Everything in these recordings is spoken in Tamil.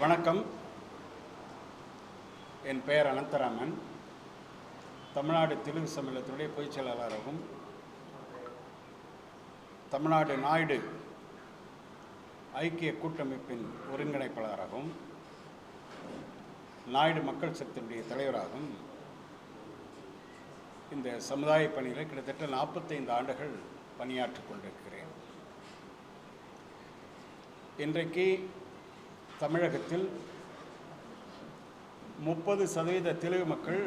வணக்கம். என் பெயர் அனந்தராமன். தமிழ்நாடு தெலுங்கு சம்மேளத்தினுடைய பொதுச் செயலாளராகவும் தமிழ்நாடு நாயுடு ஐக்கிய கூட்டமைப்பின் ஒருங்கிணைப்பாளராகவும் நாயுடு மக்கள் சக்தியினுடைய தலைவராகவும் இந்த சமுதாய பணியில் கிட்டத்தட்ட நாற்பத்தைந்து ஆண்டுகள் பணியாற்றிக் கொண்டிருக்கிறேன். இன்றைக்கு தமிழகத்தில் முப்பது சதவீத தெலுங்கு மக்கள்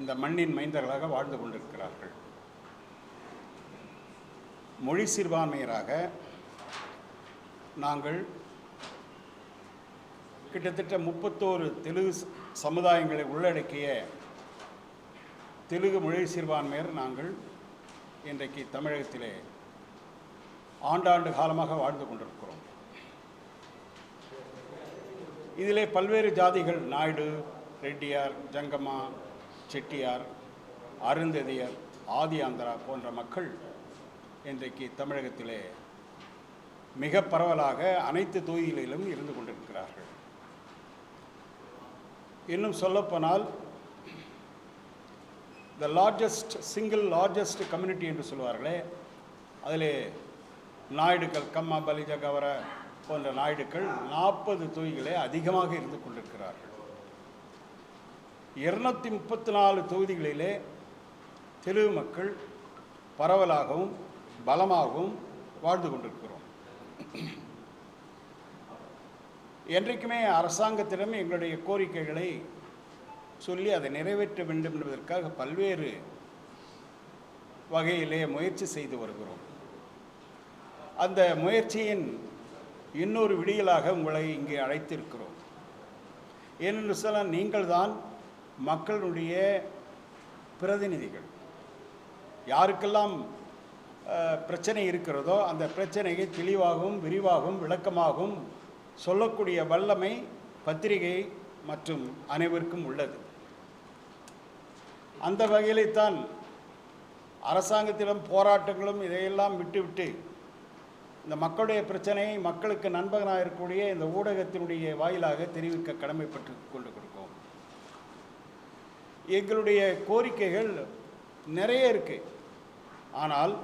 இந்த மண்ணின் மைந்தர்களாக வாழ்ந்து கொண்டிருக்கிறார்கள். மொழி சிறுபான்மையராக நாங்கள் கிட்டத்தட்ட முப்பத்தோரு தெலுங்கு சமுதாயங்களை உள்ளடக்கிய தெலுங்கு மொழி சிறுபான்மையர் நாங்கள் இன்றைக்கு தமிழகத்திலே ஆண்டாண்டு காலமாக வாழ்ந்து கொண்டிருக்கிறோம். இதிலே பல்வேறு ஜாதிகள் நாயுடு ரெட்டியார் ஜங்கம்மா செட்டியார் அருந்ததியர் ஆதி ஆந்திரா போன்ற மக்கள் இன்றைக்கு தமிழகத்திலே மிக பரவலாக அனைத்து தொகுதிகளிலும் இருந்து கொண்டிருக்கிறார்கள். இன்னும் சொல்லப்போனால் the largest single largest community என்று சொல்வார்களே அதிலே நாயுடுக்கள் கம்மா பலிஜ கவர போன்ற நாயுடுக்கள் நாற்பது தொகுதிகளே அதிகமாக இருந்து கொண்டிருக்கிறார்கள். இருநூத்தி முப்பத்தி நாலு தொகுதிகளிலே தெலுங்கு மக்கள் பரவலாகவும் பலமாகவும் வாழ்ந்து கொண்டிருக்கிறோம். என்றைக்குமே அரசாங்கத்திடம் எங்களுடைய கோரிக்கைகளை சொல்லி அதை நிறைவேற்ற வேண்டும் என்பதற்காக பல்வேறு வகையிலே முயற்சி செய்து வருகிறோம். அந்த முயற்சியின் இன்னொரு விடியலாக உங்களை இங்கே அழைத்திருக்கிறோம். ஏனென்று சொல்ல நீங்கள்தான் மக்களுடைய பிரதிநிதிகள். யாருக்கெல்லாம் பிரச்சனை இருக்கிறதோ அந்த பிரச்சனையை தெளிவாகவும் விரிவாகவும் விளக்கமாகவும் சொல்லக்கூடிய வல்லமை பத்திரிகை மற்றும் அனைவருக்கும் உள்ளது. அந்த வகையில்தான் அரசாங்கத்திடம் போராட்டங்களும் இதையெல்லாம் விட்டுவிட்டு இந்த மக்களுடைய பிரச்சனையை மக்களுக்கு நண்பகனாக இருக்கக்கூடிய இந்த ஊடகத்தினுடைய வாயிலாக தெரிவிக்க கடமைப்பட்டு கொண்டு கொடுக்கும். எங்களுடைய கோரிக்கைகள் நிறைய இருக்கு. ஆனால்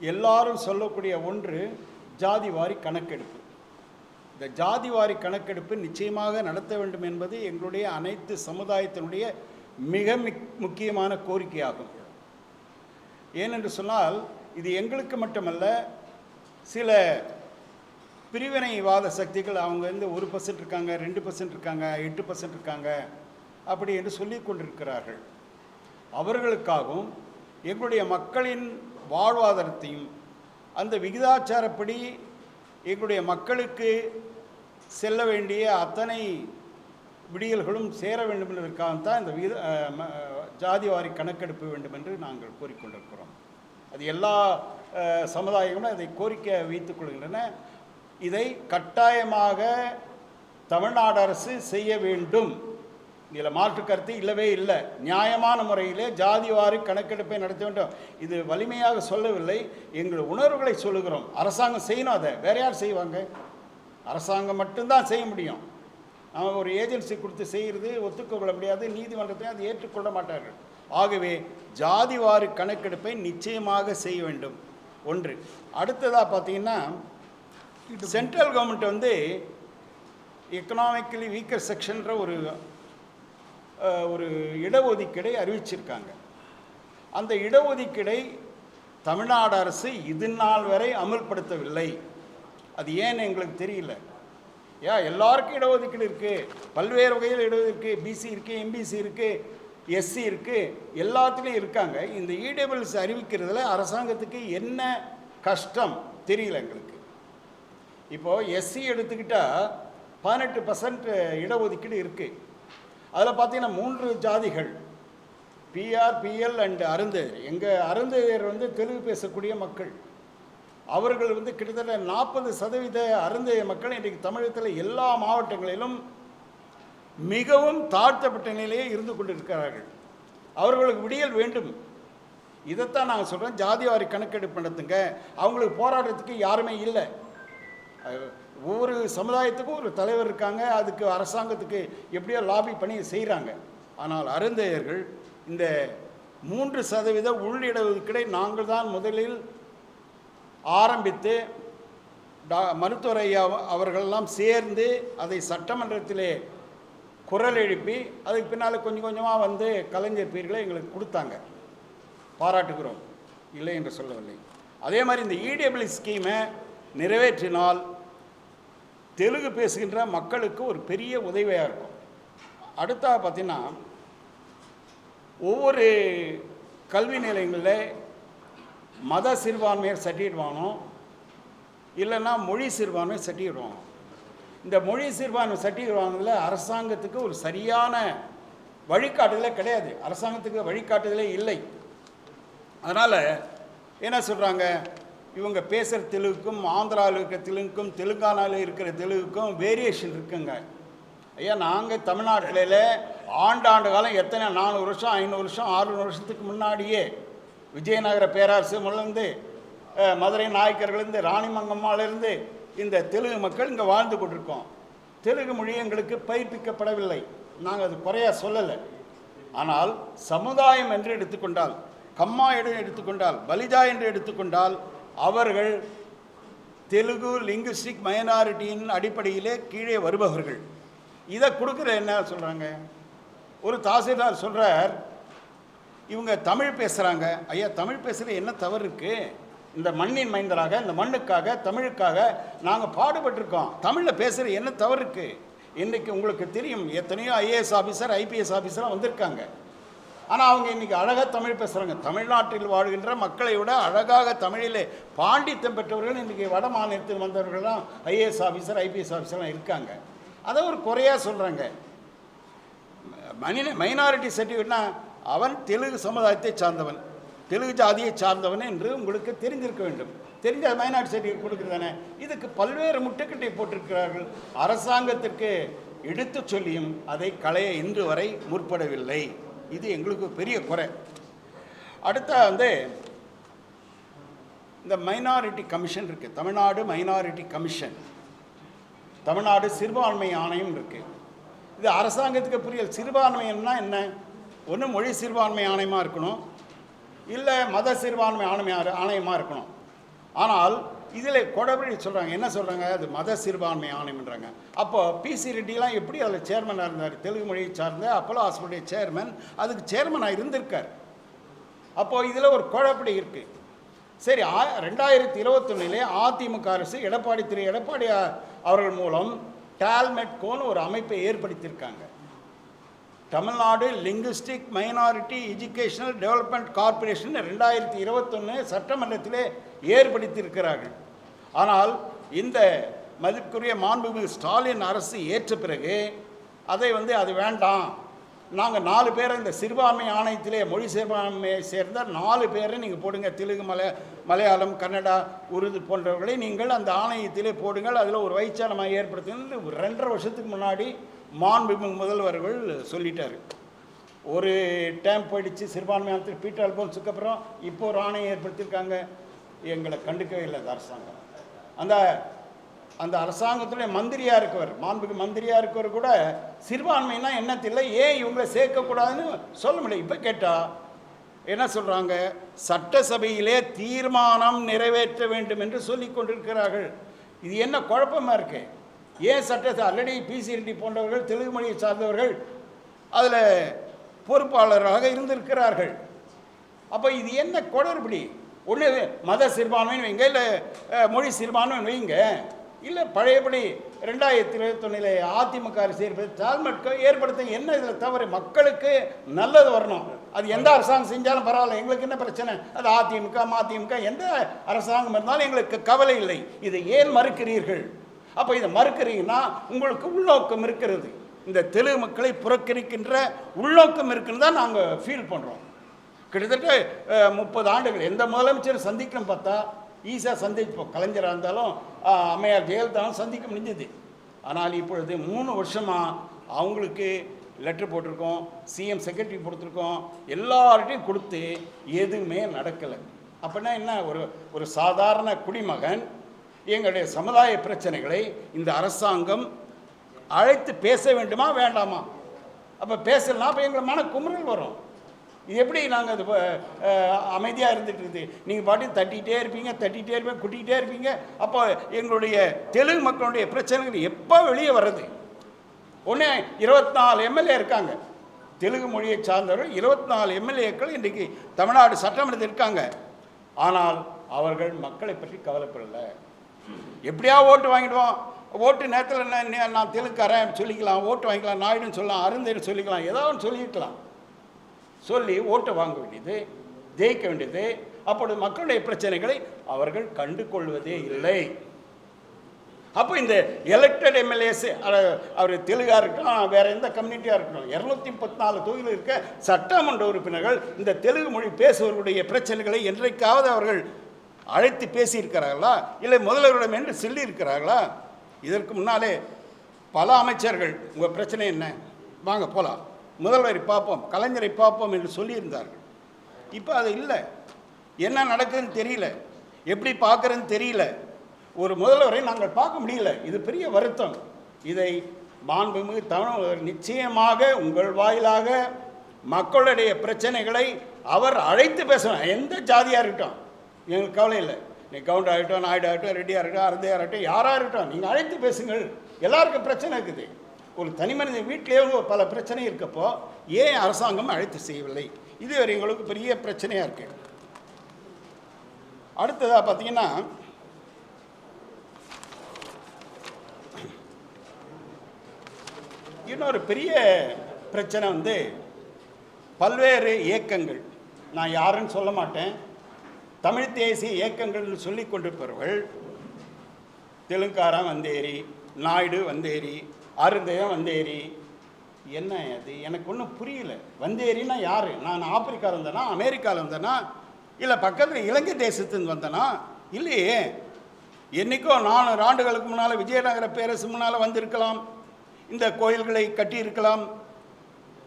எல்லாரும் சொல்லக்கூடிய ஒன்று ஜாதிவாரி கணக்கெடுப்பு. இந்த ஜாதிவாரி கணக்கெடுப்பு நிச்சயமாக நடத்த வேண்டும் என்பது எங்களுடைய அனைத்து சமுதாயத்தினுடைய மிக மிக்- முக்கியமான கோரிக்கையாகும். ஏனென்று சொன்னால் இது எங்களுக்கு மட்டுமல்ல சில பிரிவினைவாத சக்திகள் அவங்க வந்து ஒரு பர்சன்ட் இருக்காங்க ரெண்டு பர்சன்ட் இருக்காங்க எட்டு பர்சன்ட் இருக்காங்க அப்படி என்று சொல்லி கொண்டிருக்கிறார்கள். அவர்களுக்காகவும் எங்களுடைய மக்களின் வாழ்வாதாரத்தையும் அந்த விகிதாச்சாரப்படி எங்களுடைய மக்களுக்கு செல்ல வேண்டிய அத்தனை விடியல்களும் சேர வேண்டும் என்பதற்காகத்தான் இந்த விகித ம- ஜாதிவாரி கணக்கெடுப்பு வேண்டும் என்று நாங்கள் கோரிக்கொண்டிருக்கிறோம். அது எல்லா சமுதாயங்களும் அதை கோரிக்கை வைத்துக் கொள்கின்றன. இதை கட்டாயமாக தமிழ்நாடு அரசு செய்ய வேண்டும். இதில் மாற்று கருத்து இல்லவே இல்லை. நியாயமான முறையிலே ஜாதிவாரி கணக்கெடுப்பை நடத்த வேண்டும். இது வலிமையாக சொல்லவில்லை. எங்கள் உணர்வுகளை சொல்லுகிறோம். அரசாங்கம் செய்யணும் அதை. வேற யார் செய்வாங்க? அரசாங்கம் மட்டும்தான் செய்ய முடியும். நம்ம ஒரு ஏஜென்சி கொடுத்து செய்கிறது ஒத்துக்கொள்ள முடியாது. நீதிமன்றத்தை அதை ஏற்றுக்கொள்ள மாட்டார்கள். ஆகவே ஜாதிவாரி கணக்கெடுப்பை நிச்சயமாக செய்ய வேண்டும். ஒன்று. அடுத்ததாக பார்த்தீங்கன்னா சென்ட்ரல் கவர்மெண்ட் வந்து எக்கனாமிக்கலி வீக்கர் செக்ஷன்ற ஒரு ஒரு இடஒதுக்கீடை அறிவிச்சிருக்காங்க. அந்த இடஒதுக்கீடை தமிழ்நாடு அரசு இது நாள் வரை அமல்படுத்தவில்லை. அது ஏன்னு எங்களுக்கு தெரியல. ஏன்? எல்லாருக்கும் இடஒதுக்கீடு இருக்குது பல்வேறு வகையில் இடஒதுக்கீடு இருக்குது பிசி இருக்குது எம்பிசி இருக்குது எஸ்சி இருக்குது எல்லாத்துலேயும் இருக்காங்க. இந்த இடபிள்ஸ் அறிவிக்கிறதுல அரசாங்கத்துக்கு என்ன கஷ்டம் தெரியல எங்களுக்கு. இப்போது எஸ்சி எடுத்துக்கிட்டால் பதினெட்டு பர்சன்ட் இடஒதுக்கீடு இருக்குது அதில் பார்த்தீங்கன்னா மூன்று ஜாதிகள் பிஆர் பிஎல் அண்டு அருந்ததியர் எங்கள் அருந்ததியர் வந்து தெலுங்கு பேசக்கூடிய மக்கள். அவர்கள் வந்து கிட்டத்தட்ட நாற்பது சதவீத அருந்தைய மக்கள் இன்றைக்கு தமிழகத்தில் எல்லா மாவட்டங்களிலும் மிகவும் தாழ்த்தப்பட்ட நிலையே இருந்து கொண்டிருக்கிறார்கள். அவர்களுக்கு விடியல் வேண்டும். இதைத்தான் நாங்கள் சொல்கிறோம் ஜாதிவாரி கணக்கெடுப்பு நடத்துங்க. அவங்களுக்கு போராடுறதுக்கு யாருமே இல்லை. ஒவ்வொரு சமுதாயத்துக்கும் ஒரு தலைவர் இருக்காங்க. அதுக்கு அரசாங்கத்துக்கு எப்படியோ லாபி பண்ணி செய்கிறாங்க ஆனால் அருந்தையர்கள் இந்த மூன்று சதவீத உள்ளிடஒதுக்கீடை நாங்கள் தான் முதலில் ஆரம்பித்து டா மருத்துவர் ஐயா அவர்களெல்லாம் சேர்ந்து அதை சட்டமன்றத்திலே குரல் எழுப்பி அதுக்கு பின்னால் கொஞ்சம் கொஞ்சமாக வந்து கலைஞர் பீர்களை எங்களுக்கு கொடுத்தாங்க. பாராட்டுகிறோம். இல்லை என்று சொல்லவில்லை. அதே மாதிரி இந்த இடபிள்யூ ஸ்கீமை நிறைவேற்றினால் தெலுங்கு பேசுகின்ற மக்களுக்கு ஒரு பெரிய உதவியாக இருக்கும். அடுத்தா பார்த்தீங்கன்னா ஒவ்வொரு கல்வி நிலையங்களில் மத சிறுபான்மையர் சர்டிஃபிகேட் வாங்கணும் இல்லைன்னா மொழி சிறுபான்மையை சர்டிஃபிகேட் வாங்கணும் இந்த மொழி சீர்பான்மை சர்டிஃபிகேட் வாங்கினதில் அரசாங்கத்துக்கு ஒரு சரியான வழிகாட்டுதலே கிடையாது. அரசாங்கத்துக்கு வழிகாட்டுதலே இல்லை. அதனால் என்ன சொல்கிறாங்க இவங்க பேசுகிற தெலுங்குக்கும் ஆந்திராவில் இருக்கிற தெலுங்குக்கும் தெலுங்கானாவில் இருக்கிற தெலுங்குக்கும் வேரியேஷன் இருக்குங்க. ஐயா நாங்கள் தமிழ்நாட்டில் ஆண்டாண்டு காலம் எத்தனை? நானூறு வருஷம் ஐநூறு வருஷம் ஆறுநூறு வருஷத்துக்கு முன்னாடியே விஜயநகர பேரரசு முதலேருந்து மதுரை நாயக்கர்கள்லேருந்து ராணிமங்கம்மாலேருந்து இந்த தெலுங்கு மக்கள் இங்கே வாழ்ந்து கொண்டிருக்கோம். தெலுங்கு மொழி எங்களுக்கு பயிற்பிக்கப்படவில்லை. நாங்கள் அது குறையா சொல்லலை. ஆனால் சமுதாயம் என்று எடுத்துக்கொண்டால் கம்மா என்று எடுத்துக்கொண்டால் பலிஜா என்று எடுத்துக்கொண்டால் அவர்கள் தெலுங்கு லிங்குஸ்டிக் மைனாரிட்டியின் அடிப்படையிலே கீழே வருபவர்கள். இதை கொடுக்குற என்ன சொல்கிறாங்க ஒரு தாசில்தார் சொல்கிறார் இவங்க தமிழ் பேசுகிறாங்க ஐயா தமிழ் பேசுகிறது என்ன தவறு இருக்குது இந்த மண்ணின் மைந்தராக இந்த மண்ணுக்காக தமிழுக்காக நாங்கள் பாடுபட்டிருக்கோம். தமிழில் பேசுகிற என்ன தவறு இருக்குது இன்றைக்கி உங்களுக்கு தெரியும் எத்தனையோ ஐஏஎஸ் ஆஃபீஸர் ஐபிஎஸ் ஆஃபீஸர்லாம் வந்திருக்காங்க. ஆனால் அவங்க இன்றைக்கி அழகாக தமிழ் பேசுகிறாங்க தமிழ்நாட்டில் வாழ்கின்ற மக்களை விட அழகாக தமிழிலே பாண்டித்தம் பெற்றவர்கள் இன்றைக்கி வட மாநிலத்தில் வந்தவர்கள்லாம் ஐஏஎஸ் ஆஃபீஸர் ஐபிஎஸ் ஆஃபீஸர்லாம் இருக்காங்க. அதை ஒரு குறையாக சொல்கிறாங்க மனித மைனாரிட்டி சர்டிஃபிகேட்னா அவன் தெலுங்கு சமுதாயத்தை சார்ந்தவன். தெலுங்கு ஜாதியை சார்ந்தவன் என்று உங்களுக்கு தெரிஞ்சிருக்க வேண்டும். தெரிஞ்ச மைனாரிட்டி சர்டிஃபிகேட் கொடுக்குறதானே இதுக்கு பல்வேறு முட்டுக்கட்டை போட்டிருக்கிறார்கள். அரசாங்கத்திற்கு எடுத்து சொல்லியும் அதை களைய இன்று வரை முற்படவில்லை. இது எங்களுக்கு பெரிய குறை. அடுத்த வந்து இந்த மைனாரிட்டி கமிஷன் இருக்குது தமிழ்நாடு மைனாரிட்டி கமிஷன். தமிழ்நாடு சிறுபான்மை ஆணையம் இருக்குது இது அரசாங்கத்துக்கு புரியல். சிறுபான்மைன்னா என்ன? ஒன்று மொழி சிறுபான்மை ஆணையமாக இருக்கணும். இல்லை மத சிறுபான்மை ஆணையம் ஆணையமாக இருக்கணும். ஆனால் இதில் கொடபடி சொல்கிறாங்க என்ன சொல்கிறாங்க அது மத சிறுபான்மை ஆணையம்ன்றாங்க. அப்போ பிசி ரெட்டிலாம் எப்படி அதில் சேர்மனாக இருந்தார்? தெலுங்கு மொழியை சார்ந்த அப்போலோ ஹாஸ்பிட்டல் சேர்மன் அதுக்கு சேர்மனாக இருந்திருக்கார். அப்போது இதில் ஒரு குழப்படி இருக்குது சரி ஆ ரெண்டாயிரத்தி இருபத்தொன்னிலே அதிமுக அரசு எடப்பாடி திரு. எடப்பாடி அவர்கள் மூலம் டால்மெட்கோன்னு ஒரு அமைப்பை ஏற்படுத்தியிருக்காங்க. Tamil Nadu linguistic minority educational development corporation ரெண்டாயிரத்தி இருபத்தொன்று சட்டமன்றத்திலே ஏற்படுத்தியிருக்கிறார்கள். ஆனால் இந்த மதிப்புக்குரிய மாண்புமிகு ஸ்டாலின் அரசு ஏற்ற பிறகு அதை வந்து அது வேண்டாம். நாங்கள் நாலு பேரை இந்த சிறுபான்மை ஆணையத்திலே மொழி சிறுபான்மையை சேர்ந்த நாலு பேரை நீங்கள் போடுங்க. தெலுங்கு மலைய மலையாளம் கன்னடா உருது போன்றவர்களை நீங்கள் அந்த ஆணையத்திலே போடுங்கள். அதில் ஒரு வைச்சாலமாக ஏற்படுத்துங்க ஒரு ரெண்டரை வருஷத்துக்கு முன்னாடி மாண்புமிகு முதல்வர்கள் சொல்லிட்டார். ஒரு டைம் போயிடுச்சு சிறுபான்மை ஆணையத்தில் பீட்டர் அல்போன்ஸுக்கு அப்புறம் இப்போ ஒரு ஆணையம் ஏற்படுத்தியிருக்காங்க. எங்களை கண்டுக்கவே இல்லை அந்த அரசாங்கம். அந்த அந்த அரசாங்கத்துடைய மந்திரியாக இருக்கவர் மாண்புக்கு மந்திரியாக இருக்கவர் கூட சிறுபான்மைனா என்ன தெரியல ஏன் இவங்களை சேர்க்கக்கூடாதுன்னு சொல்ல முடியல. இப்போ கேட்டால் என்ன சொல்கிறாங்க சட்டசபையிலே தீர்மானம் நிறைவேற்ற வேண்டும் என்று சொல்லி கொண்டிருக்கிறார்கள். இது என்ன குழப்பமாக இருக்குது ஏன் சட்டத்தை ஆல்ரெடி பிசி போன்றவர்கள் தெலுங்கு மொழியை சார்ந்தவர்கள் அதில் பொறுப்பாளராக இருந்திருக்கிறார்கள். அப்போ இது என்ன குளறுபடி ஒன்று மத சிறுபான்மைன்னு வைங்க இல்லை மொழி சிறுபான்மைன்னு வைங்க. இல்லை பழையபடி ரெண்டாயிரத்தி இருபத்தொன்னில் அதிமுக அரசு ஏற்படுத்தி டால்மெட்கோ ஏற்படுத்த என்ன இதில் தவறு? மக்களுக்கு நல்லது வரணும். அது எந்த அரசாங்கம் செஞ்சாலும் பரவாயில்ல எங்களுக்கு என்ன பிரச்சனை? அது அதிமுக மதிமுக எந்த அரசாங்கம் இருந்தாலும் எங்களுக்கு கவலை இல்லை. இதை ஏன் மறுக்கிறீர்கள்? அப்போ இதை மறுக்கிறீங்கன்னா உங்களுக்கு உள்நோக்கம் இருக்கிறது. இந்த தெலுங்கு மக்களை புறக்கணிக்கின்ற உள்நோக்கம் இருக்குன்னு தான் நாங்கள் ஃபீல் பண்ணுறோம் கிட்டத்தட்ட முப்பது ஆண்டுகள் எந்த முதலமைச்சர் சந்திக்கணும் பார்த்தா ஈஸியாக சந்திப்போம். கலைஞராக இருந்தாலும் அம்மையார் ஜெயலலிதாவும் சந்திக்க முடிஞ்சது. ஆனால் இப்பொழுது மூணு வருஷமாக அவங்களுக்கு லெட்டர் போட்டிருக்கோம் சிஎம் செக்ரட்டரி கொடுத்துருக்கோம் எல்லார்ட்டையும் கொடுத்து எதுவுமே நடக்கலை. அப்படின்னா என்ன ஒரு ஒரு சாதாரண குடிமகன் எங்களுடைய சமுதாய பிரச்சனைகளை இந்த அரசாங்கம் அழைத்து பேச வேண்டுமா வேண்டாமா? அப்போ பேசலாம் அப்போ எங்களை மன குமுறல் வரும். இது எப்படி நாங்கள் அது அமைதியாக இருந்துட்டு இருக்குது? நீங்கள் பாட்டி தட்டிகிட்டே இருப்பீங்க தட்டிகிட்டே இருப்பீங்க குட்டிக்கிட்டே இருப்பீங்க. அப்போ எங்களுடைய தெலுங்கு மக்களுடைய பிரச்சனைகள் எப்போ வெளியே வர்றது? ஒன்று இருபத்தி நாலு எம்எல்ஏ இருக்காங்க. தெலுங்கு மொழியை சார்ந்தவர்கள் இருபத்தி நாலு எம்எல்ஏக்கள் இன்றைக்கு தமிழ்நாடு சட்டமன்றத்தில் இருக்காங்க. ஆனால் அவர்கள் மக்களை பற்றி கவலைப்படலை. எப்படியா ஓட்டு வாங்கிடுவோம்? ஓட்டு நேரத்தில் நான் நான் தெலுங்குக்காரன் சொல்லிக்கலாம் ஓட்டு வாங்கிக்கலாம் நாயுடுன்னு சொல்லலாம் அருந்தேன்னு சொல்லிக்கலாம் ஏதோ ஒன்று சொல்லிக்கலாம் சொல்லி ஓட்டை வாங்க வேண்டியது ஜெயிக்க வேண்டியது. அப்பொழுது மக்களுடைய பிரச்சனைகளை அவர்கள் கண்டு கொள்வதே இல்லை. அப்போ இந்த எலெக்டட் எம்எல்ஏஸ் அவர் தெலுங்காக இருக்கட்டும் வேற எந்த கம்யூனிட்டியாக இருக்கட்டும் இரநூத்தி முப்பத்தி நாலு தொகுதியில் இருக்க சட்டமன்ற உறுப்பினர்கள் இந்த தெலுங்கு மொழி பேசுபவர்களுடைய பிரச்சனைகளை என்றைக்காவது அவர்கள் அழைத்து பேசியிருக்கிறார்களா? இல்லை முதல்வரிடம் என்று சொல்லியிருக்கிறார்களா? இதற்கு முன்னாலே பல அமைச்சர்கள் உங்கள் பிரச்சனை என்ன? வாங்க போகலாம் முதல்வரை பார்ப்போம் கலைஞரை பார்ப்போம் என்று சொல்லியிருந்தார்கள். இப்போ அது இல்லை. என்ன நடக்குதுன்னு தெரியல. எப்படி பார்க்குறதுன்னு தெரியல. ஒரு முதல்வரை நாங்கள் பார்க்க முடியல. இது பெரிய வருத்தம். இதை மாண்புமிகு தமிழ் நிச்சயமாக உங்கள் வாயிலாக மக்களுடைய பிரச்சனைகளை அவர் அழைத்து பேசணும் எந்த ஜாதியாக இருக்கட்டும். எங்களுக்கு கவலை இல்லை. நீ கவுண்டர் ஆகிட்டோம் நாயுடு ஆகட்டும் ரெட்டியாக இருக்கட்டும் அருந்தையாக இருக்கட்டும் யாராக இருக்கட்டும் நீங்கள் அழைத்து பேசுங்கள். எல்லாருக்கும் பிரச்சனை இருக்குது. ஒரு தனி மனித வீட்டிலேயே ஒரு பல பிரச்சனை இருக்கப்போ ஏன் அரசாங்கம் அழைத்து செய்யவில்லை? இது ஒரு எங்களுக்கு பெரிய பிரச்சனையாக இருக்கு. அடுத்ததாக பார்த்தீங்கன்னா இன்னொரு பெரிய பிரச்சனை வந்து பல்வேறு இயக்கங்கள். நான் யாருன்னு சொல்ல மாட்டேன். தமிழ் தேசிய இயக்கங்கள்னு சொல்லி கொண்டிருப்பவர்கள் தெலுங்காரன் வந்தேரி நாயுடு வந்தேரி அருந்தயம் வந்தேரி என்ன அது? எனக்கு ஒன்றும் புரியல. வந்தேரின்னா யார்? நான் ஆப்பிரிக்காவில் இருந்தேனா அமெரிக்காவில் இருந்தேனா இல்லை பக்கத்தில் இலங்கை தேசத்துலேருந்து வந்தேனா? இல்லையே. என்றைக்கோ நானூறு ஆண்டுகளுக்கு முன்னால் விஜயநகர பேரரசு முன்னால் வந்திருக்கலாம். இந்த கோயில்களை கட்டியிருக்கலாம்.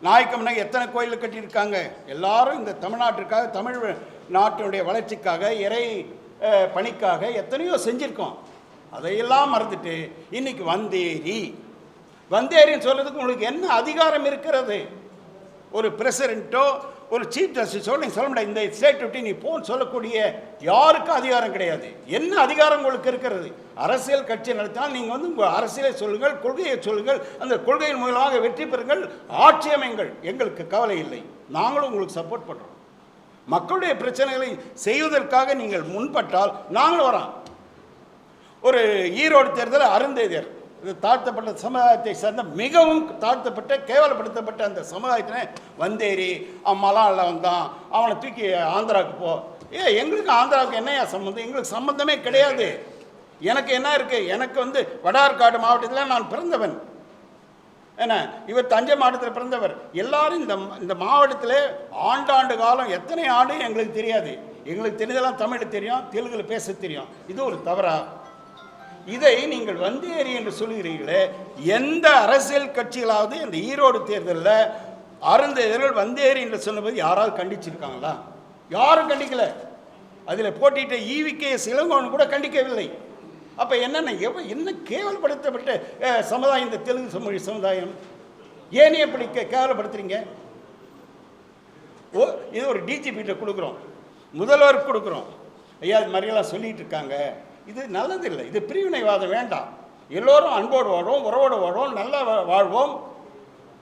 நாயக்கம்னா எத்தனை கோயில் கட்டியிருக்காங்க? எல்லாரும் இந்த தமிழ்நாட்டிற்காக தமிழ் நாட்டினுடைய வளர்ச்சிக்காக இறை பணிக்காக எத்தனையோ செஞ்சுருக்கோம். அதையெல்லாம் மறந்துட்டு இன்னைக்கு வந்தேரி. வந்தேரின்னு சொல்கிறதுக்கு உங்களுக்கு என்ன அதிகாரம் இருக்கிறது? ஒரு பிரசிடென்ட்டோ ஒரு சீஃப் ஜஸ்டிஸோ நீங்கள் சொல்ல முடியாது. இந்த ஸ்டேட் விட்டு நீ போன்னு சொல்லக்கூடிய யாருக்கும் அதிகாரம் கிடையாது. என்ன அதிகாரம் உங்களுக்கு இருக்கிறது? அரசியல் கட்சி நடத்தினால் நீங்கள் வந்து உங்கள் அரசியலை சொல்லுங்கள் கொள்கையை சொல்லுங்கள் அந்த கொள்கையின் மூலமாக வெற்றி பெறுங்கள் ஆட்சி அமைங்கள். எங்களுக்கு கவலை இல்லை. நாங்களும் உங்களுக்கு சப்போர்ட் பண்ணுறோம் மக்களுடைய பிரச்சனைகளை செய்வதற்காக நீங்கள் முன்பட்டால் நாங்களும் வரோம். ஒரு ஈரோடு தேர்தல் அருந்தேதியர் இது தாழ்த்தப்பட்ட சமுதாயத்தை சேர்ந்த மிகவும் தாழ்த்தப்பட்ட கேவலப்படுத்தப்பட்ட அந்த சமுதாயத்தினே வந்தேரி அம்மாலாம் வந்தான் அவனை தூக்கி ஆந்திராவுக்கு போ. ஏ எங்களுக்கு ஆந்திராவுக்கு என்னையா சம்மந்தம் எங்களுக்கு சம்மந்தமே கிடையாது. எனக்கு என்ன இருக்குது எனக்கு வந்து வடார்காடு மாவட்டத்தில் நான் பிறந்தவன். என்ன? இவர் தஞ்சை மாவட்டத்தில் பிறந்தவர். எல்லாரும் இந்த இந்த மாவட்டத்தில் ஆண்டாண்டு காலம் எத்தனை ஆண்டு எங்களுக்கு தெரியாது. எங்களுக்கு தெரிஞ்சதெல்லாம் தமிழ் தெரியும் தெலுங்கில் பேச தெரியும். இது ஒரு தவறா? இதை நீங்கள் வந்தேரி என்று சொல்கிறீர்களே எந்த அரசியல் கட்சிகளாவது இந்த ஈரோடு தேர்தலில் அருந்தேதர்கள் வந்தேரி என்று சொன்னபோது யாராவது கண்டிச்சிருக்காங்களா? யாரும் கண்டிக்கல. அதில் போட்டியிட்ட ஈவிகே சிலங்கோன்னு கூட கண்டிக்கவில்லை. அப்போ என்னென்ன எவ என்ன கேவலப்படுத்தப்பட்ட சமுதாயம் இந்த தெலுங்கு மொழி சமுதாயம்? ஏன் எப்படி கே கேவலப்படுத்துறீங்க? ஓ இது ஒரு டிஜிபிகிட்ட கொடுக்குறோம். முதல்வருக்கு கொடுக்குறோம். ஐயா இது மாதிரியெல்லாம் சொல்லிட்டு இருக்காங்க. இது நல்லதில்லை. இது பிரிவினைவாதம் வேண்டாம். எல்லோரும் அன்போடு வாழ்வோம் உறவோடு வாழ்வோம் நல்லா வா- வாழ்வோம்.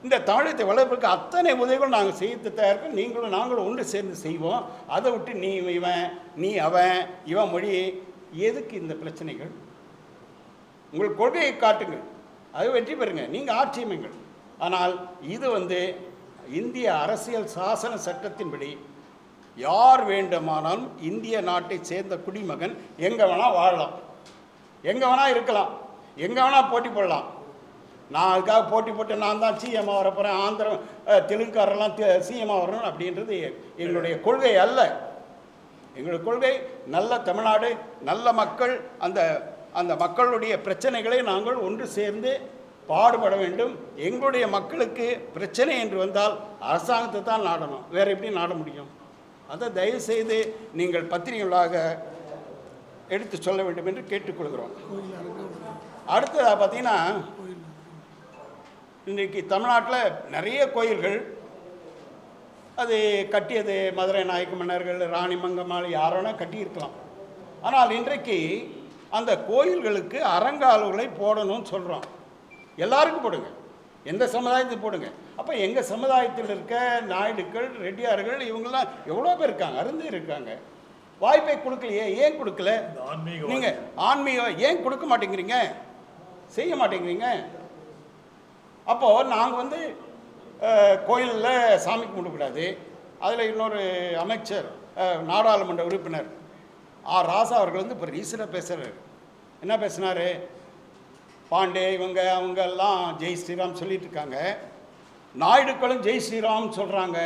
இந்த தமிழகத்தை வளர்ப்புக்கு அத்தனை உதவிகள் நாங்கள் செய்து தயாரிப்போம் நீங்களும் நாங்களும் ஒன்று சேர்ந்து செய்வோம். அதை விட்டு நீ இவன் நீ அவன் இவன் மொழி. எதுக்கு இந்த பிரச்சனைகள்? உங்கள் கொள்கையை காட்டுங்கள். அது வெற்றி பெறுங்க. நீங்கள் ஆட்சியமைங்கள் ஆனால் இது வந்து இந்திய அரசியல் சாசன சட்டத்தின்படி யார் வேண்டுமானாலும் இந்திய நாட்டை சேர்ந்த குடிமகன் எங்கே வேணால் வாழலாம். எங்கே வேணால் இருக்கலாம். எங்கே வேணால் போட்டி போடலாம். நான் அதுக்காக போட்டி போட்டு நான் தான் சிஎம்மாக வர போகிறேன் ஆந்திரம் தெலுங்குக்காரெல்லாம் சிஎம்மாக வரணும் அப்படின்றது எங்களுடைய கொள்கை அல்ல. எங்களுடைய கொள்கை நல்ல தமிழ்நாடு நல்ல மக்கள் அந்த அந்த மக்களுடைய பிரச்சனைகளை நாங்கள் ஒன்று சேர்ந்து பாடுபட வேண்டும். எங்களுடைய மக்களுக்கு பிரச்சனை என்று வந்தால் அரசாங்கத்தை தான் நாடணும். வேறு எப்படி நாட முடியும்? அதை தயவுசெய்து நீங்கள் பத்திரிகைகளாக எடுத்து சொல்ல வேண்டும் என்று கேட்டுக்கொள்கிறோம். அடுத்ததாக பார்த்தீங்கன்னா இன்றைக்கு தமிழ்நாட்டில் நிறைய கோயில்கள் அது கட்டியது மதுரை நாயக்க மன்னர்கள் ராணி மங்கம்மாள் யாரோனா கட்டியிருக்கலாம். ஆனால் இன்றைக்கு அந்த கோயில்களுக்கு அறங்காவலர்களை போடணும்னு சொல்கிறோம் எல்லாருக்கும் போடுங்க. எந்த சமுதாயத்துக்கு போடுங்க. அப்போ எங்கள் சமுதாயத்தில் இருக்க நாயுடுக்கள் ரெட்டியார்கள் இவங்கெல்லாம் எவ்வளோ பேர் இருக்காங்க? அருந்து இருக்காங்க. வாய்ப்பை கொடுக்கலையே ஏன் கொடுக்கல? நீங்கள் ஆன்மீகம் ஏன் கொடுக்க மாட்டேங்கிறீங்க? செய்ய மாட்டேங்கிறீங்க? அப்போது நாங்கள் வந்து கோயிலில் சாமி கும்பிடக்கூடாது. அதில் இன்னொரு அமைச்சர் நாடாளுமன்ற உறுப்பினர். ஆ ராசா அவர்கள் வந்து இப்போ ரீசனாக பேசுகிறாரு என்ன பேசினார்? பாண்டே இவங்க அவங்க எல்லாம் ஜெய் ஸ்ரீராம் சொல்லிட்டு இருக்காங்க நாயுடுக்களும் ஜெய் ஸ்ரீராம் சொல்கிறாங்க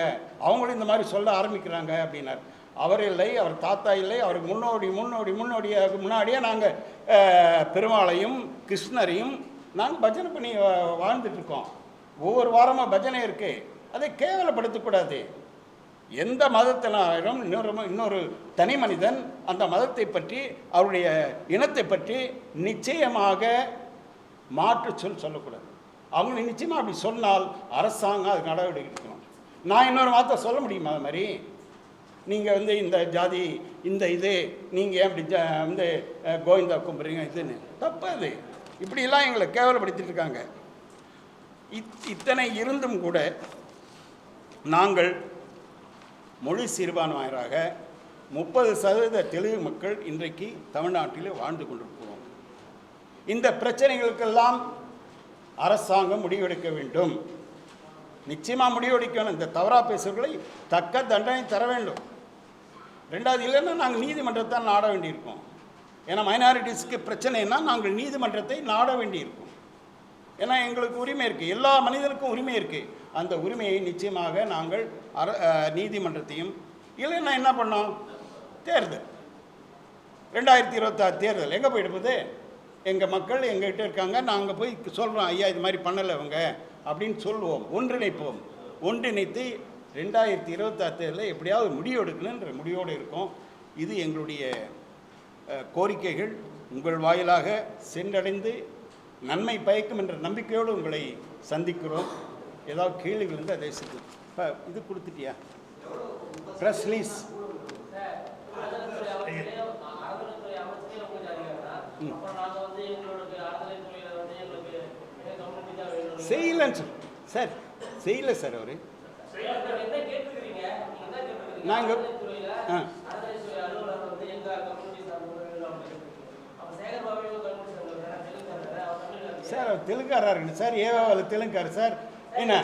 அவங்களும் இந்த மாதிரி சொல்ல ஆரம்பிக்கிறாங்க அப்படின்னார். அவர் இல்லை அவர் தாத்தா இல்லை அவருக்கு முன்னோடி முன்னோடி முன்னோடியாக முன்னாடியே நாங்கள் பெருமாளையும் கிருஷ்ணரையும் நாங்கள் பஜனை பண்ணி வாழ்ந்துட்டுருக்கோம் ஒவ்வொரு வாரமாக பஜனை இருக்குது அதை கேவலப்படுத்தக்கூடாது. எந்த மதத்தினாலும் இன்னொரு இன்னொரு தனி மனிதன் அந்த மதத்தை பற்றி அவருடைய இனத்தை பற்றி நிச்சயமாக மாற்று சொல் சொல்லக்கூடாது. அவங்க நிச்சயமாக அப்படி சொன்னால் அரசாங்கம் அதுக்கு நடவடிக்கை எடுக்கணும். நான் இன்னொரு வார்த்தை சொல்ல முடியுமா அது மாதிரி? நீங்கள் வந்து இந்த ஜாதி இந்த இது நீங்கள் ஏன் இப்படி ஜா வந்து கோவிந்தா கும்பிட்றீங்க இதுன்னு. தப்பு அது. இப்படிலாம் எங்களை கேவலப்படுத்திட்டு இருக்காங்க. இத் இத்தனை இருந்தும் கூட நாங்கள் மொழி சிறுபான்மையராக முப்பது சதவீத தெலுங்கு மக்கள் இன்றைக்கு தமிழ்நாட்டில் வாழ்ந்து கொண்டிருக்கிறோம். இந்த பிரச்சனைகளுக்கெல்லாம் அரசாங்கம் முடிவெடுக்க வேண்டும். நிச்சயமாக முடிவெடுக்கணும். இந்த தவறாக பேசுவர்களை தக்க தண்டனை தர வேண்டும். ரெண்டாவது இல்லைன்னா நாங்கள் நீதிமன்றத்தை நாட வேண்டியிருக்கோம். ஏன்னா மைனாரிட்டிஸ்க்கு பிரச்சனைனா நாங்கள் நீதிமன்றத்தை நாட வேண்டியிருக்கோம். ஏன்னா எங்களுக்கு உரிமை இருக்குது எல்லா மனிதனுக்கும் உரிமை இருக்குது அந்த உரிமையை நிச்சயமாக நாங்கள் அர நீதிமன்றத்தையும் இல்லைன்னா என்ன பண்ணோம்? தேர்தல். ரெண்டாயிரத்தி இருபத்தாறு தேர்தல். எங்கே போயிடுப்பது எங்கள் மக்கள் எங்ககிட்ட இருக்காங்க. நாங்கள் போய் சொல்கிறோம் ஐயா இது மாதிரி பண்ணலை அவங்க அப்படின்னு சொல்லுவோம் ஒன்றிணைப்போம். ஒன்றிணைத்து ரெண்டாயிரத்தி இருபத்தாறு தேர்தலில் எப்படியாவது முடிவு எடுக்கணுன்ற முடிவோடு இருக்கும். இது எங்களுடைய கோரிக்கைகள். உங்கள் வாயிலாக சென்றடைந்து நன்மை பயக்கும் என்ற நம்பிக்கையோடு உங்களை சந்திக்கிறோம். ஏதாவது கேள்விகள் இருந்தால் அதை செய்து இப்போ இது கொடுத்துட்டியா? ப்ரெஸ் லீஸ் செய்யலன்னு சார் சார் செய்யல சார் அவர். நாங்கள் ஆ. சார் அவர் தெலுங்காரா இருக்கு சார் ஏவாவில் தெலுங்காரு சார். என்ன?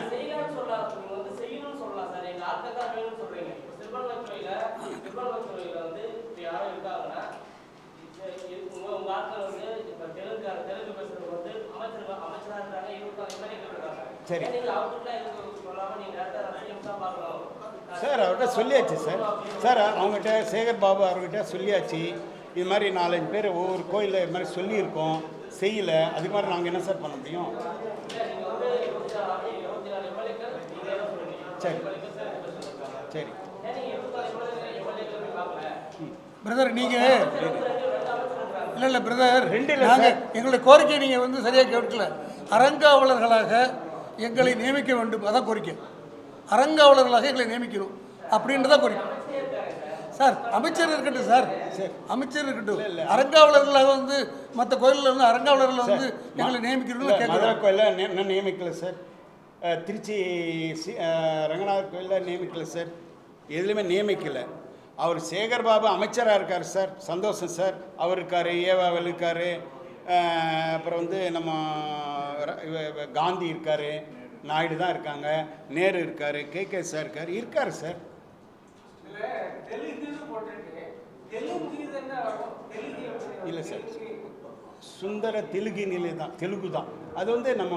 சரி. சார். அவர்கிட்ட சொல்லியாச்சு சார். சார் அவங்ககிட்ட சேகர் பாபு அவர்கிட்ட சொல்லியாச்சு. இது மாதிரி நாலஞ்சு பேர் ஒவ்வொரு கோயிலில் இது மாதிரி சொல்லியிருக்கோம். செய்யலை. அதுக்கு மாதிரி நாங்கள் என்ன சார் பண்ண முடியும்? சரி. சரி. பிரதர் நீங்க இல்ல இல்ல பிரதர் ரெண்டு இல்ல நாங்க சார். எங்களுடைய கோரிக்கை நீங்க வந்து சரியா கேட்கல. அறங்காவலர்களாக எங்களை நியமிக்க வேண்டும். அதான் கோரிக்கை. அறங்காவலர்களாக எங்களை நியமிக்கணும். அப்படின்றதான் கோரிக்கை. சார் அமைச்சர் இருக்கட்டும் சார். அமைச்சர் இருக்கட்டும். அறங்காவலர்களாக வந்து மற்ற கோயில்ல வந்து அறங்காவலர்களை வந்து எங்களை நியமிக்கணும்னு கேட்குறோம் கோயிலில் நியமிக்கல சார். திருச்சி சி ரங்கநாதர் கோயிலில் நியமிக்கல சார். எதுலையுமே நியமிக்கல. அவர் சேகர் பாபு அமைச்சராக இருக்கார் சார். சந்தோஷம் சார். அவர் இருக்கார் ஏவாவல் இருக்கார். அப்புறம் வந்து நம்ம காந்தி இருக்கார். நாயுடு தான் இருக்காங்க. நேரு இருக்கார். கே. கே. சார் இருக்கார். இருக்கார் சார். இல்லை சார். சுந்தர தெலுங்கு நிலை தான் தெலுங்கு தான். அது வந்து நம்ம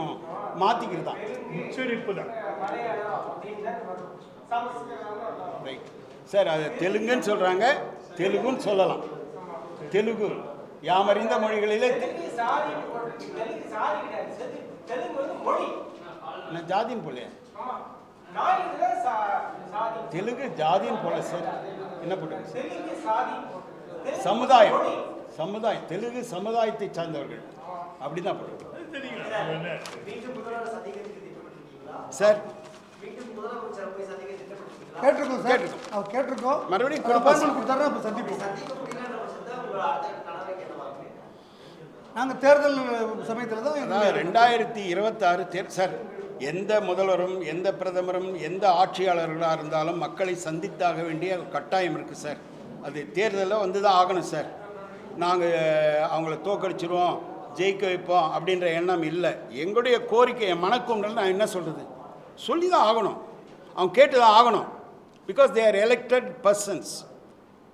மாற்றிக்கிறது தான். உச்சரிப்பு தான். ரைட் சார் அது தெலுங்குன்னு சொல்கிறாங்க தெலுங்குன்னு சொல்லலாம். தெலுங்கு. யாமறிந்த மொழிகளிலே நான் ஜாதின்னு போல தெலுங்கு ஜாதின்னு போல சார் என்ன சார் சமுதாயம். சமுதாயம் தெலுங்கு சமுதாயத்தை சார்ந்தவர்கள். அப்படி தான் திட்டமிட்டிருக்கீங்களா சார். கேட்டிருக்கோம் சார். கேட்டிருக்கோம். அவர் கேட்டிருக்கோம். மறுபடியும் appointment கொடுத்தாருன்னா அப்போ சந்திப்போம். நாங்கள் தேர்தல் சமயத்தில் தான் ரெண்டாயிரத்தி இருபத்தாறு தேர் சார் எந்த முதல்வரும் எந்த பிரதமரும் எந்த ஆட்சியாளர்களாக இருந்தாலும் மக்களை சந்தித்தாக வேண்டிய கட்டாயம் இருக்குது சார். அது தேர்தலில் வந்து தான் ஆகணும் சார். நாங்கள் அவங்கள தோக்கடிச்சிருவோம் ஜெயிக்க வைப்போம் அப்படின்ற எண்ணம் இல்லை. எங்களுடைய கோரிக்கை என் மனக்குண்டல் நான் என்ன சொல்கிறது சொல்லி தான் ஆகணும். அவங்க கேட்டு தான் ஆகணும். Because they are elected persons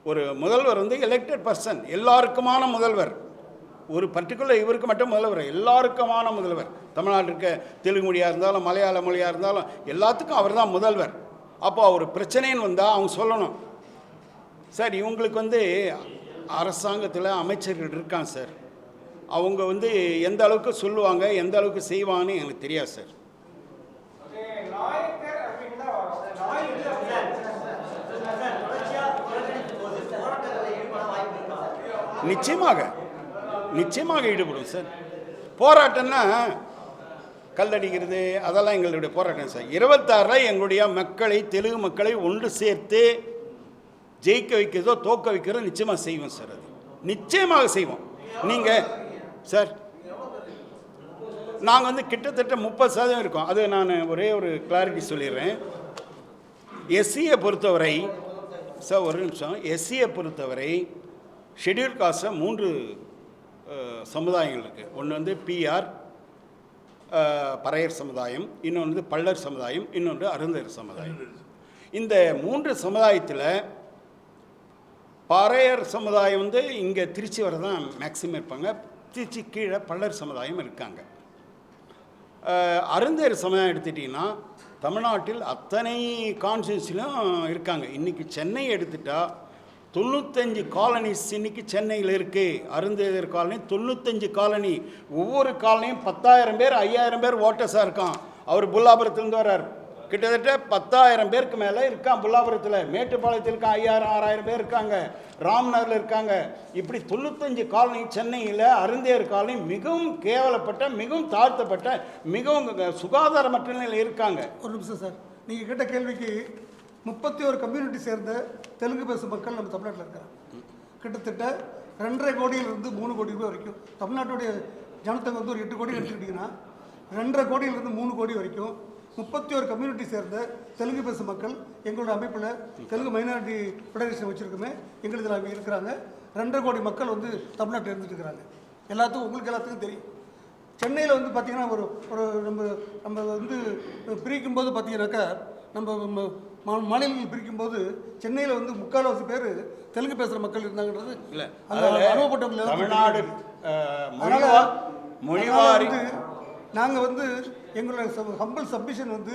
ஒரு முதல்வர் வந்து எலெக்டட் பர்சன் எல்லாருக்குமான முதல்வர். ஒரு பர்டிகுலர் இவருக்கு மட்டும் முதல்வர். எல்லாருக்குமான முதல்வர். தமிழ்நாட்டில் இருக்க தெலுங்கு மொழியாக இருந்தாலும் மலையாள மொழியாக இருந்தாலும் எல்லாத்துக்கும் அவர் தான் முதல்வர். அப்போ அவர் பிரச்சனைன்னு வந்தால் அவங்க சொல்லணும். சார் இவங்களுக்கு வந்து அரசாங்கத்தில் அமைச்சர்கள் இருக்கான் சார். அவங்க வந்து எந்த அளவுக்கு சொல்லுவாங்க எந்த அளவுக்கு செய்வாங்கன்னு எனக்கு தெரியாது சார். நிச்சயமாக நிச்சயமாக ஈடுபடும் சார். போராட்டம்னா கல்லடிக்கிறது அதெல்லாம் எங்களுடைய போராட்டம் சார். இருபத்தாறில் எங்களுடைய மக்களை தெலுங்கு மக்களை ஒன்று சேர்த்து ஜெயிக்க வைக்கிறதோ தோக்க வைக்கிறதோ நிச்சயமாக செய்வோம் சார் அது. நிச்சயமாக செய்வோம். நீங்கள் சார் நாங்கள் வந்து கிட்டத்தட்ட முப்பது சதவீதம் இருக்கோம். அது நான் ஒரே ஒரு கிளாரிட்டி சொல்லிடுறேன். எஸ்சியை பொறுத்தவரை சார் ஒரு நிமிஷம். எஸ்சியை பொறுத்தவரை ஷெட்யூல் காஸ்ட்டில் மூன்று சமுதாயங்கள் இருக்குது ஒன்று வந்து பிஆர் பறையர் சமுதாயம் இன்னொன்று வந்து சமுதாயம் இன்னொன்று அருந்தர் சமுதாயம். இந்த மூன்று சமுதாயத்தில் பறையர் சமுதாயம் வந்து இங்கே திருச்சி வர தான் மேக்சிமம் இருப்பாங்க. திருச்சி கீழே பல்லர் சமுதாயம் இருக்காங்க. அஹ், அருந்தர் சமுதாயம் எடுத்துட்டிங்கன்னா தமிழ்நாட்டில் அத்தனை கான்ஸ்டியூன்சிலும் இருக்காங்க. இன்றைக்கி சென்னை எடுத்துட்டால் தொண்ணூத்தஞ்சு காலனிஸ் இன்னைக்கு சென்னையில் இருக்குது அருந்தேதர் காலனி தொண்ணூத்தஞ்சு காலனி ஒவ்வொரு காலனியும் பத்தாயிரம் பேர் ஐயாயிரம் பேர் ஓட்டர்ஸாக இருக்கான். அவர் புல்லாபுரத்துலேருந்து வர்றார். கிட்டத்தட்ட பத்தாயிரம் பேருக்கு மேலே இருக்கான் புல்லாபுரத்தில் மேட்டுப்பாளையத்தில் இருக்கான் ஐயாயிரம் ஆறாயிரம் பேர் இருக்காங்க. ராம்நகரில் இருக்காங்க. இப்படி தொண்ணூத்தஞ்சு காலனி சென்னையில் அருந்தேர் காலனி மிகவும் கேவலப்பட்ட மிகவும் தாழ்த்தப்பட்ட மிகவும் சுகாதாரமற்ற நிலையில் இருக்காங்க. ஒரு நிமிஷம் சார். நீங்கள் கேட்ட கேள்விக்கு முப்பத்தி ஒரு கம்யூனிட்டி சேர்ந்த தெலுங்கு பேசும் மக்கள் நம்ம தமிழ்நாட்டில் இருக்கிறாங்க கிட்டத்தட்ட ரெண்டரை கோடியிலிருந்து மூணு கோடி ரூபாய் வரைக்கும். தமிழ்நாட்டுடைய ஜனத்தொகை வந்து ஒரு எட்டு கோடி எடுத்துக்கிட்டிங்கன்னா ரெண்டரை கோடியிலிருந்து மூணு கோடி வரைக்கும் முப்பத்தி ஒரு கம்யூனிட்டி சேர்ந்த தெலுங்கு பேசும் மக்கள் எங்களோட அமைப்பில் தெலுங்கு மைனாரிட்டி ஃபெடரேஷன் வச்சுருக்கோமே எங்களுக்கு இதில் இருக்கிறாங்க. ரெண்டரை கோடி மக்கள் வந்து தமிழ்நாட்டில் இருந்துட்டு இருக்கிறாங்க எல்லாத்துக்கும் உங்களுக்கு எல்லாத்துக்கும் தெரியும். சென்னையில் வந்து பார்த்தீங்கன்னா ஒரு ஒரு நம்ம நம்ம வந்து பிரிக்கும் போது பார்த்தீங்கன்னாக்கா நம்ம மாநிலங்கள் பிரிக்கும் போது சென்னையில் வந்து முக்கால்வாசி பேர் தெலுங்கு பேசுகிற மக்கள் இருந்தாங்கன்றது இல்லை அனுபவப்பட்டவங்க தமிழ்நாடு மொழிவாரி நாங்கள் வந்து எங்களுடைய ஹம்பிள் சப்மிஷன் வந்து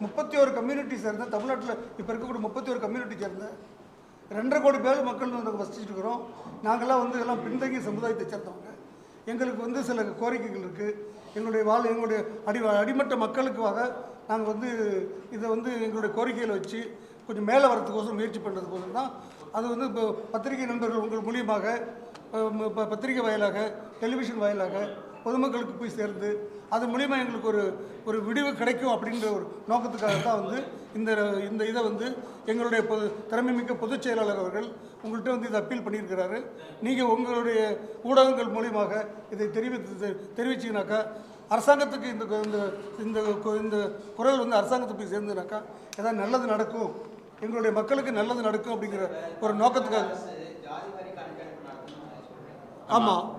முப்பத்தி ஒரு கம்யூனிட்டி சேர்ந்த தமிழ்நாட்டில் இப்போ இருக்கக்கூடிய முப்பத்தி ஒரு கம்யூனிட்டி சேர்ந்த ரெண்டரை கோடி பேர் மக்கள் நாங்கள் வசிச்சுட்டு இருக்கிறோம். நாங்கள்லாம் வந்து எல்லாம் பின்தங்கிய சமுதாயத்தை சேர்ந்தவங்க. எங்களுக்கு வந்து சில கோரிக்கைகள் இருக்குது எங்களுடைய வாழ் எங்களுடைய அடி அடிமட்ட மக்களுக்காக நாங்கள் வந்து இதை வந்து எங்களுடைய கோரிக்கையில் வச்சு கொஞ்சம் மேலே வரதுக்கோசரம் முயற்சி பண்ணுறது போதும் தான் அது வந்து இப்போ பத்திரிகை நண்பர்கள் உங்கள் மூலியமாக ப- பத்திரிகை வாயிலாக டெலிவிஷன் வாயிலாக பொதுமக்களுக்கு போய் சேர்ந்து அது மூலிமா எங்களுக்கு ஒரு ஒரு விடிவு கிடைக்கும் அப்படின்ற ஒரு நோக்கத்துக்காக தான் வந்து இந்த இந்த இதை வந்து எங்களுடைய பொது திறமைமிக்க பொதுச் செயலாளர் அவர்கள் உங்கள்கிட்ட வந்து இதை அப்பீல் பண்ணியிருக்கிறாரு. நீங்கள் உங்களுடைய ஊடகங்கள் மூலியமாக இதை தெரிவித்து தெரிவிச்சிங்கனாக்கா அரசாங்கத்துக்கு இந்த இந்த இந்த குரல் வந்து அரசாங்கத்துக்கு போய் சேர்ந்துனாக்கா ஏதாவது நல்லது நடக்கும். எங்களுடைய மக்களுக்கு நல்லது நடக்கும் அப்படிங்கிற ஒரு நோக்கத்துக்காக. ஆமாம் ஓ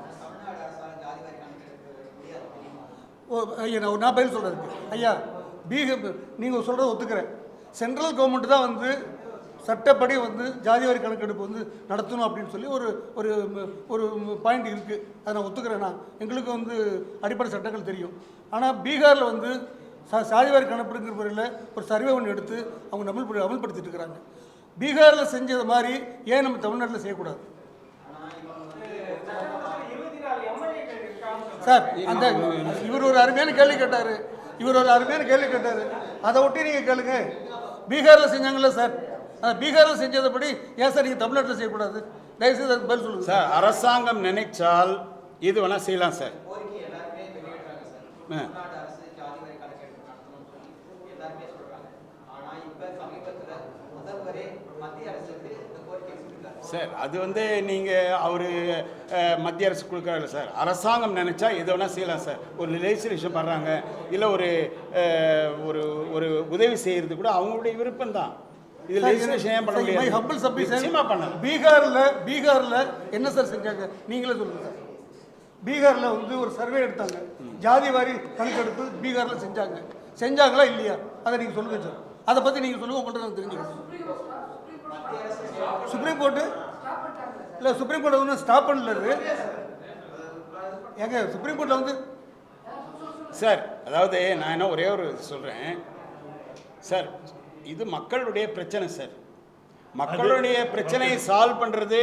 ஐயா நான் நான் பதில் சொல்கிறதுக்கு ஐயா பீக நீங்கள் சொல்கிறத ஒத்துக்கிறேன். சென்ட்ரல் கவர்மெண்ட் தான் வந்து சட்டப்படி வந்து ஜாதிவாரி கணக்கெடுப்பு வந்து நடத்தணும் அப்படின்னு சொல்லி ஒரு ஒரு ஒரு பாயிண்ட் இருக்குது அதை நான் ஒத்துக்கிறேன் நான். எங்களுக்கு வந்து அடிப்படை சட்டங்கள் தெரியும். ஆனால் பீகாரில் வந்து சா சாதிவாரி கணக்கெடுக்கிற முறையில் ஒரு சர்வே ஒன்று எடுத்து அவங்க அமல் அமல்படுத்திட்டு இருக்கிறாங்க. பீகாரில் செஞ்சது மாதிரி ஏன் நம்ம தமிழ்நாட்டில் செய்யக்கூடாது? சார் அந்த இவர் ஒரு அருமையான கேள்வி கேட்டார். இவர் ஒரு அருமையான கேள்வி கேட்டார். அதை ஒட்டி நீங்கள் கேளுங்க. பீகாரில் செஞ்சாங்கல்ல சார். அந்த பீகாரில் செஞ்சதைப்படி ஏன் சார் நீங்கள் தமிழ்நாட்டில் செய்யக்கூடாது? தயவுசெய்து அதுக்கு பதில் சொல்லுங்கள் சார் சார் அரசாங்கம் நினைச்சால் இது வேணால் செய்யலாம் சார். ஆ. தமிழ்நாடு அரசு ஜாதி வரி கணக்கெடுப்பு நடத்தணும்னு சொல்லி எல்லாருமே சொல்றாங்க ஆனா இப்ப சமீபத்துல முதல்வரே மத்திய அரசுக்கு இந்த கோரிக்கை வச்சிருக்காரு சார் அது வந்து நீங்கள் அவர் மத்திய அரசு கொடுக்குறாரு சார். அரசாங்கம் நினச்சா எது வேணால் செய்யலாம் சார். ஒரு லெஜிஸ்லேஷன் பண்ணுறாங்க இல்லை ஒரு ஒரு ஒரு உதவி செய்கிறது கூட அவங்களுடைய விருப்பம் தான். இது லெஜிஸ்லேஷன் ஏன் பண்ண முடியாது? ஹம்பிள் சப்மிஷன் நிச்சயமா பண்ணலாம். பீகாரில் பீகாரில் என்ன சார் செஞ்சாங்க? நீங்களே சொல்லுங்கள் சார். பீகாரில் வந்து ஒரு சர்வே எடுத்தாங்க. ஜாதி வாரி கணக்கெடுப்பு பீகாரில் செஞ்சாங்க. செஞ்சாங்களா இல்லையா? அதை நீங்கள் சொல்லுங்கள் சார். அதை பற்றி நீங்கள் சொல்லுங்கள் உங்கள்கிட்ட நான் தெரிஞ்சுக்கிறேன். சுப்ரீம் கோர்ட்டு இல்லை சுப்ரீம் கோர்ட் ஒன்றும் ஸ்டாப் பண்ணல இது ஏங்க சுப்ரீம் கோர்ட்டில் வந்து சார் அதாவது நான் என்ன ஒரே ஒரு சொல்கிறேன் சார் இது மக்களுடைய பிரச்சனை சார் மக்களுடைய பிரச்சனையை சால்வ் பண்ணுறது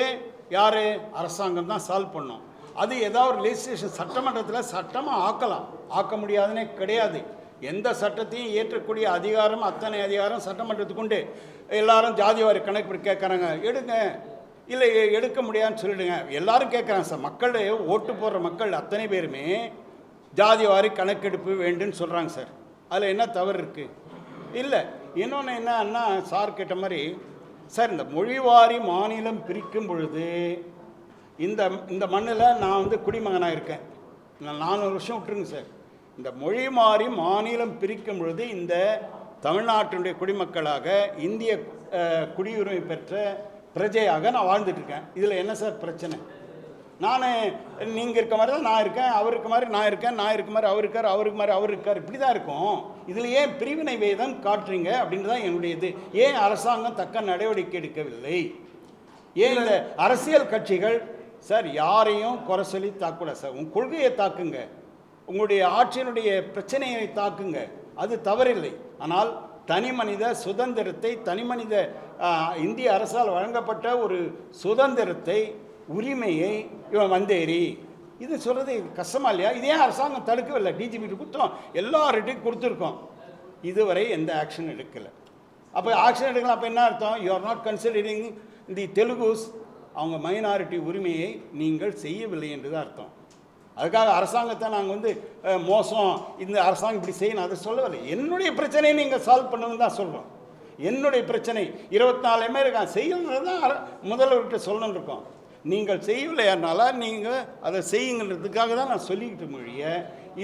யார்? அரசாங்கம் தான் சால்வ் பண்ணும். அது ஏதாவது ஒரு லெஜிஸ்லேஷன் சட்டமன்றத்தில் சட்டமாக ஆக்கலாம். ஆக்க முடியாதுன்னே கிடையாது. எந்த சட்டத்தையும் ஏற்றக்கூடிய அதிகாரம் அத்தனை அதிகாரம் சட்டமன்றத்துக்கு உண்டு. எல்லாரும் ஜாதிவாரி கணக்கு கேட்குறாங்க. எடுங்க. இல்லை எ- எடுக்க முடியாதுன்னு சொல்லிடுங்க. எல்லாரும் கேட்குறாங்க சார். மக்கள் ஓட்டு போடுற மக்கள் அத்தனை பேருமே ஜாதி வாரி கணக்கெடுப்பு வேண்டுன்னு சொல்கிறாங்க சார். அதில் என்ன தவறு இருக்குது இல்லை. இன்னொன்று என்னன்னா சார் கேட்ட மாதிரி சார் இந்த மொழிவாரி மாநிலம் பிரிக்கும் பொழுது இந்த இந்த மண்ணில் நான் வந்து குடிமகனாக இருக்கேன். நான் நானூறு வருஷம் விட்டுருங்க சார். இந்த மொழி மாறி மாநிலம் பிரிக்கும் பொழுது இந்த தமிழ்நாட்டினுடைய குடிமக்களாக இந்திய குடியுரிமை பெற்ற பிரஜையாக நான் வாழ்ந்துட்டுருக்கேன் இதில் என்ன சார் பிரச்சனை? நான் நீங்கள் இருக்க மாதிரி தான் நான் இருக்கேன் அவர் இருக்க மாதிரி நான் இருக்கேன் நான் இருக்க மாதிரி அவர் இருக்கார் அவருக்கு மாதிரி அவர் இருக்கார். இப்படி தான் இருக்கும். இதில் ஏன் பிரிவினை வேதம் காட்டுறீங்க அப்படின்னு தான் என்னுடைய இது. ஏன் அரசாங்கம் தக்க நடவடிக்கை எடுக்கவில்லை? ஏன் இந்த அரசியல் கட்சிகள் சார் யாரையும் குறை சொல்லி தாக்கூடாது சார்? உங்கள் கொள்கையை தாக்குங்க. உங்களுடைய ஆட்சியினுடைய பிரச்சனையை தாக்குங்க. அது தவறில்லை. ஆனால் தனி மனித சுதந்திரத்தை தனி மனித இந்திய அரசால் வழங்கப்பட்ட ஒரு சுதந்திரத்தை உரிமையை இவன் வந்தேறி. இது சொல்கிறது கஷ்டமா இல்லையா? இதே அரசாங்கம் தடுக்கவில்லை? டிஜிபிட்டு கொடுத்தோம் எல்லார்கிட்டையும் கொடுத்துருக்கோம். இதுவரை எந்த ஆக்ஷன் எடுக்கலை. அப்போ ஆக்ஷன் எடுக்கலாம் அப்போ என்ன அர்த்தம்? You are not considering the Telugus அவங்க மைனாரிட்டி உரிமையை நீங்கள் செய்யவில்லை என்று தான் அர்த்தம். அதுக்காக அரசாங்கத்தை நாங்கள் வந்து மோசம் இந்த அரசாங்கம் இப்படி செய்யணும் அதை சொல்லவில்லை. என்னுடைய பிரச்சனையை நீங்கள் சால்வ் பண்ணணும்னு தான் சொல்கிறோம் என்னுடைய பிரச்சனை இருபத்தி நாலு எம்ஏ இருக்கான் செய்யணுன்றது தான் முதல்வர்கிட்ட சொல்லணும்னு இருக்கோம். நீங்கள் செய்யலையானால நீங்கள் அதை செய்யுங்கிறதுக்காக தான் நான் சொல்லிக்கிட்டு மொழிய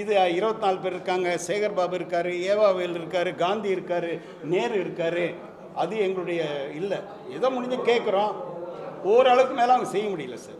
இது இருபத்தி நாலு பேர் இருக்காங்க. சேகர் பாபு இருக்கார் ஏவாவேல் இருக்கார் காந்தி இருக்கார் நேரு இருக்கார். அது எங்களுடைய இல்லை. எதோ முடிஞ்சு கேட்குறோம் ஓரளவுக்கு மேலே அவங்க செய்ய முடியல sir.